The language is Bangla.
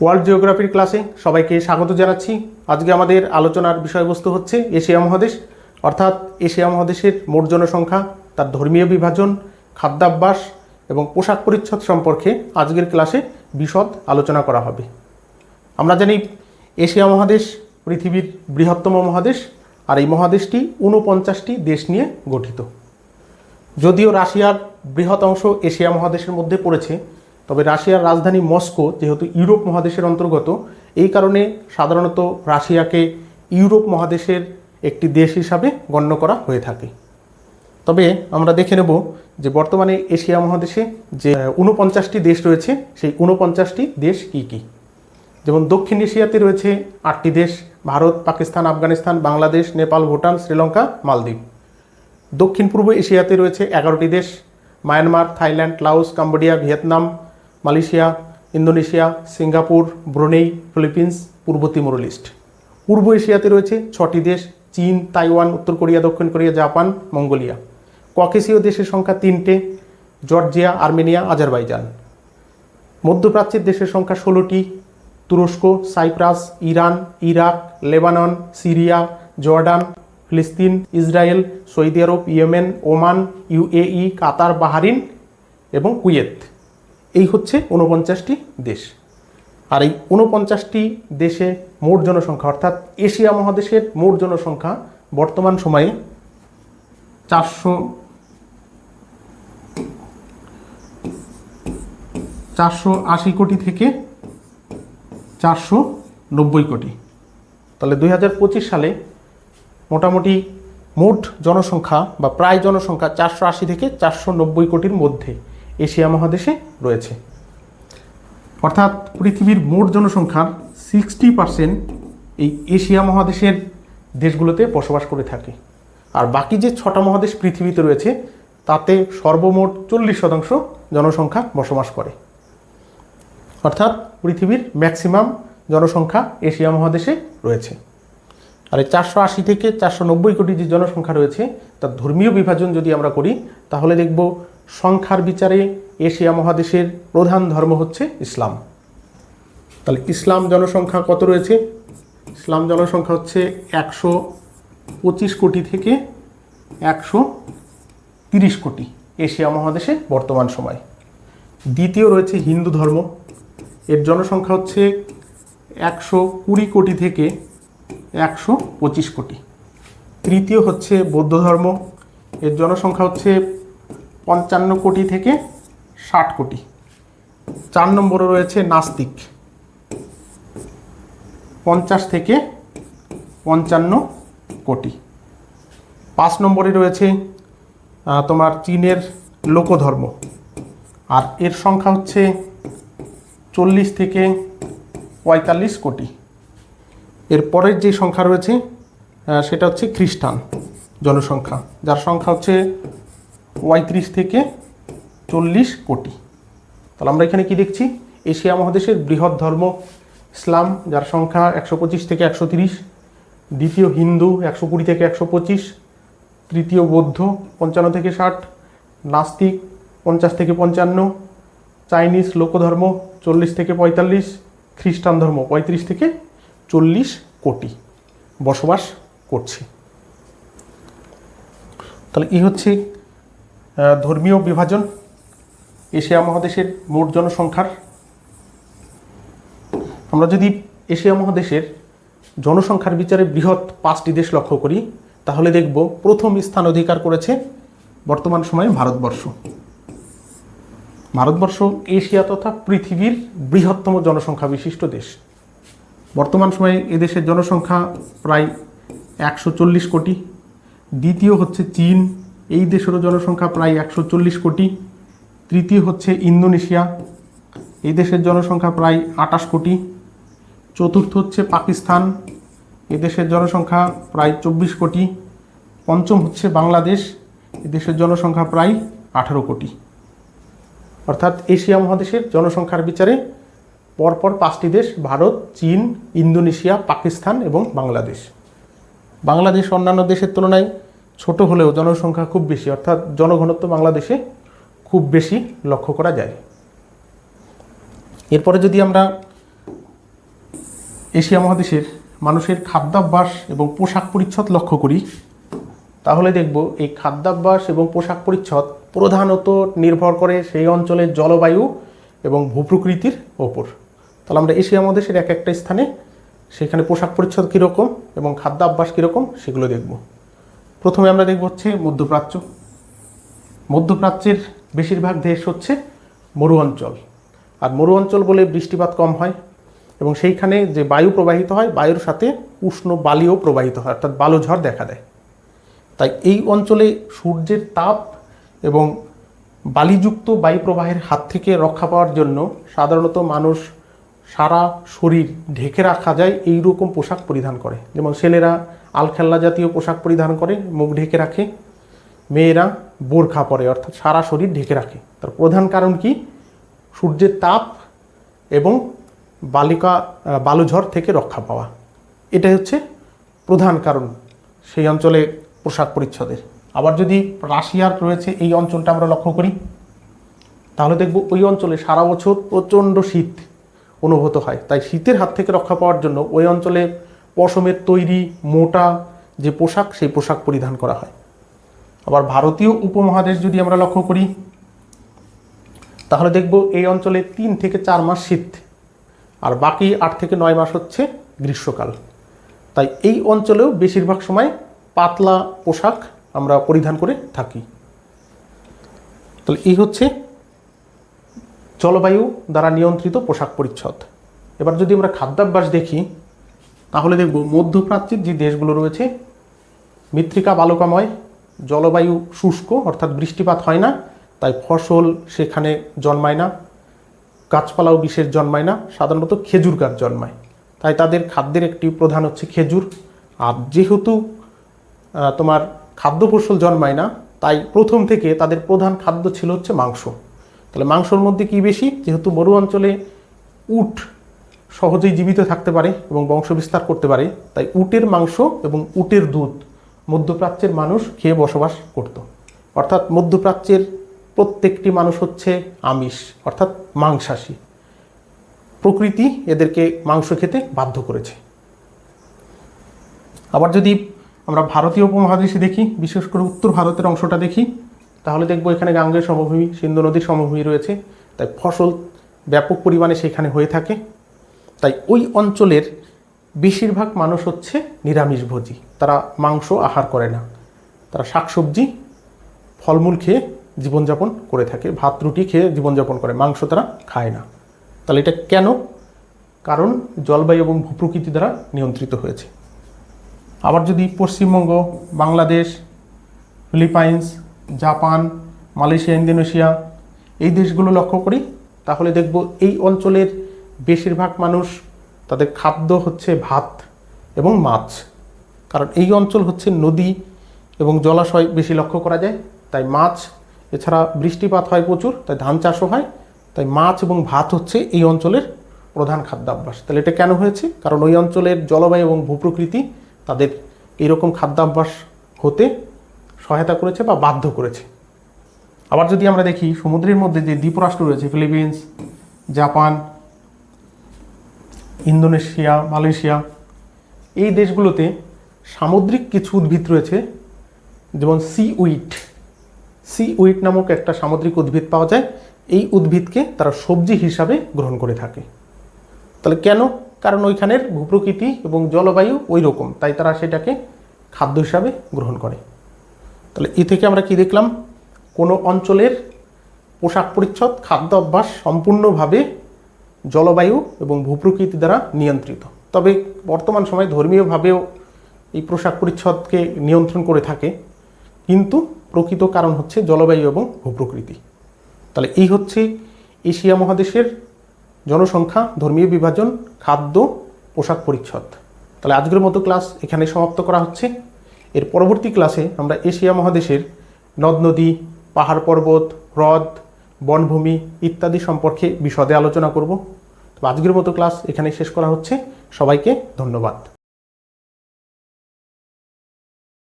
ওয়ার্ল্ড জিওগ্রাফির ক্লাসে সবাইকে স্বাগত জানাচ্ছি। আজকে আমাদের আলোচনার বিষয়বস্তু হচ্ছে এশিয়া মহাদেশ। অর্থাৎ এশিয়া মহাদেশের মোট জনসংখ্যা, তার ধর্মীয় বিভাজন, খাদ্যাভ্যাস এবং পোশাক পরিচ্ছদ সম্পর্কে আজকের ক্লাসে বিশদ আলোচনা করা হবে। আমরা জানি এশিয়া মহাদেশ পৃথিবীর বৃহত্তম মহাদেশ আর এই মহাদেশটি ঊনপঞ্চাশটি দেশ নিয়ে গঠিত। যদিও রাশিয়ার বৃহৎ অংশ এশিয়া মহাদেশের মধ্যে পড়েছে তবে রাশিয়ার রাজধানী মস্কো, যেহেতু ইউরোপ মহাদেশের অন্তর্গত, এই কারণে সাধারণত রাশিয়াকে ইউরোপ মহাদেশের একটি দেশ হিসাবে গণ্য করা হয়ে থাকে। তবে আমরা দেখে নেব যে বর্তমানে এশিয়া মহাদেশে যে ঊনপঞ্চাশটি দেশ রয়েছে, সেই ঊনপঞ্চাশটি দেশ কি কি? যেমন দক্ষিণ এশিয়াতে রয়েছে আটটি দেশ, ভারত, পাকিস্তান, আফগানিস্তান, বাংলাদেশ, নেপাল, ভুটান, শ্রীলঙ্কা, মালদ্বীপ। দক্ষিণ পূর্ব এশিয়াতে রয়েছে এগারোটি দেশ, Myanmar, Thailand, Laos, Cambodia, Vietnam Malaysia, Indonesia, Singapore, Brunei, Philippines, পূর্ব তিমোর পূর্ব এশিয়াতে রয়েছে ছটি দেশ, চীন, তাইওয়ান, উত্তর কোরিয়া, দক্ষিণ কোরিয়া, জাপান, মঙ্গোলিয়া। ককেশীয় দেশের সংখ্যা তিনটে, জর্জিয়া, আর্মেনিয়া, আজারবাইজান। মধ্যপ্রাচ্যের দেশের সংখ্যা ষোলোটি, তুরস্ক, Cyprus, Iran, Iraq, Lebanon, Syria, Jordan, ফিলিস্তিন, ইসরায়েল, সৌদি আরব, Yemen, Oman, UAE, Qatar, Bahrain এবং কুয়েত। এই হচ্ছে ঊনপঞ্চাশটি দেশ। আর এই ঊনপঞ্চাশটি দেশে মোট জনসংখ্যা, অর্থাৎ এশিয়া মহাদেশের মোট জনসংখ্যা বর্তমান সময়ে চারশো চারশো আশি কোটি থেকে চারশো নব্বই কোটি। তাহলে দুই হাজার পঁচিশ সালে মোটামুটি মোট জনসংখ্যা বা প্রায় জনসংখ্যা চারশো আশি থেকে চারশো নব্বই কোটির মধ্যে। এশিয়া মহাদেশে রয়েছে। অর্থাৎ পৃথিবীর মোট জনসংখ্যার সিক্সটি পার্সেন্ট এই এশিয়া মহাদেশের দেশগুলোতে বসবাস করে থাকে। আর বাকি যে ছটা মহাদেশ পৃথিবীতে রয়েছে, তাতে সর্বমোট চল্লিশ শতাংশ জনসংখ্যা বসবাস করে। অর্থাৎ পৃথিবীর ম্যাক্সিমাম জনসংখ্যা এশিয়া মহাদেশে রয়েছে। আর এই চারশো আশি থেকে চারশো নব্বই কোটি যে জনসংখ্যা রয়েছে, তার ধর্মীয় বিভাজন যদি আমরা করি, তাহলে দেখব সংখ্যার বিচারে এশিয়া মহাদেশের প্রধান ধর্ম হচ্ছে ইসলাম। তাহলে ইসলাম জনসংখ্যা কত রয়েছে? ইসলাম জনসংখ্যা হচ্ছে একশো পঁচিশ কোটি থেকে একশো তিরিশ কোটি এশিয়া মহাদেশে বর্তমান সময়। দ্বিতীয় রয়েছে হিন্দু ধর্ম। এর জনসংখ্যা হচ্ছে একশো কুড়ি কোটি থেকে একশো পঁচিশ কোটি। তৃতীয় হচ্ছে বৌদ্ধ ধর্ম। এর জনসংখ্যা হচ্ছে পঞ্চান্ন কোটি থেকে ষাট কোটি। চার নম্বরে রয়েছে নাস্তিক। পঞ্চাশ থেকে পঞ্চান্ন কোটি। পাঁচ নম্বরে রয়েছে তোমার চীনের লোকধর্ম। আর এর সংখ্যা হচ্ছে চল্লিশ থেকে পঁয়তাল্লিশ কোটি। এর পরের যে সংখ্যা রয়েছে সেটা হচ্ছে খ্রিস্টান জনসংখ্যা। যার সংখ্যা হচ্ছে পঁয়ত্রিশ থেকে চল্লিশ কোটি। তাহলে আমরা এখানে কি দেখছি? এশিয়া মহাদেশের বৃহৎ ধর্ম, ইসলাম, যার সংখ্যা একশো পঁচিশ থেকে একশো তিরিশ, দ্বিতীয় হিন্দু একশো কুড়ি থেকে একশো পঁচিশ, তৃতীয় বৌদ্ধ পঞ্চান্ন থেকে ষাট, নাস্তিক পঞ্চাশ থেকে পঞ্চান্ন, চাইনিজ লোকধর্ম চল্লিশ থেকে পঁয়তাল্লিশ, খ্রিস্টান ধর্ম পঁয়ত্রিশ থেকে চল্লিশ কোটি বসবাস করছে। তাহলে এই হচ্ছে ধর্মীয় বিভাজন, এশিয়া মহাদেশের মোট জনসংখ্যার। আমরা যদি এশিয়া মহাদেশের জনসংখ্যার বিচারে বৃহৎ পাঁচটি দেশ লক্ষ্য করি, তাহলে দেখব প্রথম স্থান অধিকার করেছে বর্তমান সময়ে ভারতবর্ষ। ভারতবর্ষ এশিয়া তথা পৃথিবীর বৃহত্তম জনসংখ্যা বিশিষ্ট দেশ। বর্তমান সময়ে এদেশের জনসংখ্যা প্রায় একশো চল্লিশ কোটি। দ্বিতীয় হচ্ছে চীন এই দেশেরও জনসংখ্যা প্রায় একশো চল্লিশ কোটি। তৃতীয় হচ্ছে ইন্দোনেশিয়া। এই দেশের জনসংখ্যা প্রায় আটাশ কোটি। চতুর্থ হচ্ছে পাকিস্তান। এই দেশের জনসংখ্যা প্রায় চব্বিশ কোটি। পঞ্চম হচ্ছে বাংলাদেশ। এই দেশের জনসংখ্যা প্রায় আঠারো কোটি। অর্থাৎ এশিয়া মহাদেশের জনসংখ্যার বিচারে পরপর পাঁচটি দেশ, ভারত, চীন, ইন্দোনেশিয়া, পাকিস্তান এবং বাংলাদেশ। বাংলাদেশ অন্যান্য দেশের তুলনায় ছোট হলেও জনসংখ্যা খুব বেশি, অর্থাৎ জনঘনত্ব বাংলাদেশে খুব বেশি লক্ষ্য করা যায়। এরপরে যদি আমরা এশিয়া মহাদেশের মানুষের খাদ্যাভ্যাস এবং পোশাক পরিচ্ছদ লক্ষ্য করি, তাহলে দেখব এই খাদ্যাভ্যাস এবং পোশাক পরিচ্ছদ প্রধানত নির্ভর করে সেই অঞ্চলের জলবায়ু এবং ভূপ্রকৃতির ওপর। তাহলে আমরা এশিয়া মহাদেশের এক একটা স্থানে সেখানে পোশাক পরিচ্ছদ কীরকম এবং খাদ্যাভ্যাস কীরকম সেগুলো দেখব। প্রথমে আমরা দেখব হচ্ছে মধ্যপ্রাচ্য। মধ্যপ্রাচ্যের বেশিরভাগ দেশ হচ্ছে মরু অঞ্চল আর মরু অঞ্চল বলে বৃষ্টিপাত কম হয় এবং সেইখানে যে বায়ু প্রবাহিত হয়, বায়ুর সাথে উষ্ণ বালিও প্রবাহিত হয়, অর্থাৎ বালুঝড় দেখা দেয়। তাই এই অঞ্চলে সূর্যের তাপ এবং বালিযুক্ত বায়ু প্রবাহের হাত থেকে রক্ষা পাওয়ার জন্য সাধারণত মানুষ সারা শরীর ঢেকে রাখা যায় এই রকম পোশাক পরিধান করে। যেমন ছেলেরা আলখেল্লা জাতীয় পোশাক পরিধান করে, মুখ ঢেকে রাখে। মেয়েরা বোরখা পরে, অর্থাৎ সারা শরীর ঢেকে রাখে। তার প্রধান কারণ কি? সূর্যের তাপ এবং বালিকা বালুঝড় থেকে রক্ষা পাওয়া। এটাই হচ্ছে প্রধান কারণ সেই অঞ্চলে পোশাক পরিচ্ছদের। আবার যদি রাশিয়ার রয়েছে, এই অঞ্চলটা আমরা লক্ষ্য করি, তাহলে দেখব ওই অঞ্চলে সারা বছর প্রচণ্ড শীত অনুভূত হয়। তাই শীতের হাত থেকে রক্ষা পাওয়ার জন্য ওই অঞ্চলে পশমের তৈরি মোটা যে পোশাক, সেই পোশাক পরিধান করা হয়। আবার ভারতীয় উপমহাদেশ যদি আমরা লক্ষ্য করি, তাহলে দেখব এই অঞ্চলে তিন থেকে চার মাস শীত, আর বাকি আট থেকে নয় মাস হচ্ছে গ্রীষ্মকাল। তাই এই অঞ্চলেও বেশিরভাগ সময় পাতলা পোশাক আমরা পরিধান করে থাকি। তাহলে এই হচ্ছে জলবায়ু দ্বারা নিয়ন্ত্রিত পোশাক পরিচ্ছদ। এবার যদি আমরা খাদ্যাভ্যাস দেখি তাহলে দেখব মধ্যপ্রাচ্যের যে দেশগুলো রয়েছে, মৃত্তিকা বালুকাময়, জলবায়ু শুষ্ক, অর্থাৎ বৃষ্টিপাত হয় না, তাই ফসল সেখানে জন্মায় না, গাছপালাও বিশেষ জন্মায় না, সাধারণত খেজুর গাছ জন্মায়। তাই তাদের খাদ্যের একটি প্রধান হচ্ছে খেজুর। আর যেহেতু তোমার খাদ্য ফসল জন্মায় না, তাই প্রথম থেকে তাদের প্রধান খাদ্য ছিল হচ্ছে মাংস। তাহলে মাংসর মধ্যে কি বেশি? যেহেতু মরু অঞ্চলে উট সহজেই জীবিত থাকতে পারে এবং বংশ বিস্তার করতে পারে। তাই উটের মাংস এবং উটের দুধ মধ্যপ্রাচ্যের মানুষ খেয়ে বসবাস করত। অর্থাৎ মধ্যপ্রাচ্যের প্রত্যেকটি মানুষ হচ্ছে আমিষ, অর্থাৎ মাংসাশী। প্রকৃতি এদেরকে মাংস খেতে বাধ্য করেছে। আবার যদি আমরা ভারতীয় উপমহাদেশে দেখি, বিশেষ করে উত্তর ভারতের অংশটা দেখি, তাহলে দেখব এখানে গাঙ্গেয় সমভূমি, সিন্ধু নদীর সমভূমি রয়েছে। তাই ফসল ব্যাপক পরিমাণে সেখানে হয়ে থাকে। তাই ওই অঞ্চলের বেশিরভাগ মানুষ হচ্ছে নিরামিষভোজী। তারা মাংস আহার করে না। তারা শাকসবজি, ফলমূল খেয়ে জীবনযাপন করে থাকে। ভাত, রুটি খেয়ে জীবনযাপন করে। মাংস তারা খায় না। তাহলে এটা কেন? কারণ জলবায়ু এবং ভূপ্রকৃতি দ্বারা নিয়ন্ত্রিত হয়েছে। আবার যদি Paschimbanga, Bangladesh, Philippines, Japan, Malaysia, Indonesia এই দেশগুলো লক্ষ্য করি, তাহলে দেখব এই অঞ্চলের বেশিরভাগ মানুষ তাদের খাদ্য হচ্ছে ভাত এবং মাছ। কারণ এই অঞ্চল হচ্ছে নদী এবং জলাশয় বেশি লক্ষ্য করা যায়। তাই মাছ, এছাড়া বৃষ্টিপাত হয় প্রচুর, তাই ধান চাষও হয়। তাই মাছ এবং ভাত হচ্ছে এই অঞ্চলের প্রধান খাদ্যাভ্যাস। তাহলে এটা কেন হয়েছে? কারণ ওই অঞ্চলের জলবায়ু এবং ভূপ্রকৃতি তাদের এইরকম খাদ্যাভ্যাস হতে সহায়তা করেছে বা বাধ্য করেছে। আবার যদি আমরা দেখি, সমুদ্রের মধ্যে যে দ্বীপরাষ্ট্র রয়েছে, ফিলিপিন্স, জাপান ইন্দোনেশিয়া, মালয়েশিয়া, এই দেশগুলোতে সামুদ্রিক কিছু উদ্ভিদ রয়েছে, যেমন সি উইট সি উইট নামক একটা সামুদ্রিক উদ্ভিদ পাওয়া যায়, এই উদ্ভিদকে তারা সবজি হিসাবে গ্রহণ করে থাকে। তাহলে কেন? কারণ ওইখানের ভূপ্রকৃতি এবং জলবায়ু ওই রকম তাই তারা সেটাকে খাদ্য হিসাবে গ্রহণ করে। তাহলে এ থেকে আমরা কি দেখলাম? কোনো অঞ্চলের পোশাক পরিচ্ছদ খাদ্য অভ্যাস সম্পূর্ণভাবে জলবায়ু এবং ভূপ্রকৃতি দ্বারা নিয়ন্ত্রিত। তবে বর্তমান সময়ে ধর্মীয়ভাবেও এই পোশাক পরিচ্ছদকে নিয়ন্ত্রণ করে থাকে। কিন্তু প্রকৃত কারণ হচ্ছে জলবায়ু এবং ভূপ্রকৃতি। তাহলে এই হচ্ছে এশিয়া মহাদেশের জনসংখ্যা, ধর্মীয় বিভাজন, খাদ্য, পোশাক পরিচ্ছদ। তাহলে আজকের মতো ক্লাস এখানে সমাপ্ত করা হচ্ছে। এর পরবর্তী ক্লাসে আমরা এশিয়া মহাদেশের নদ, নদী, পাহাড় পর্বত, হ্রদ, বনভূমি ইত্যাদি সম্পর্কে বিশদে আলোচনা করব। তো আজকের মতো ক্লাস এখানে শেষ করা হচ্ছে। সবাইকে ধন্যবাদ।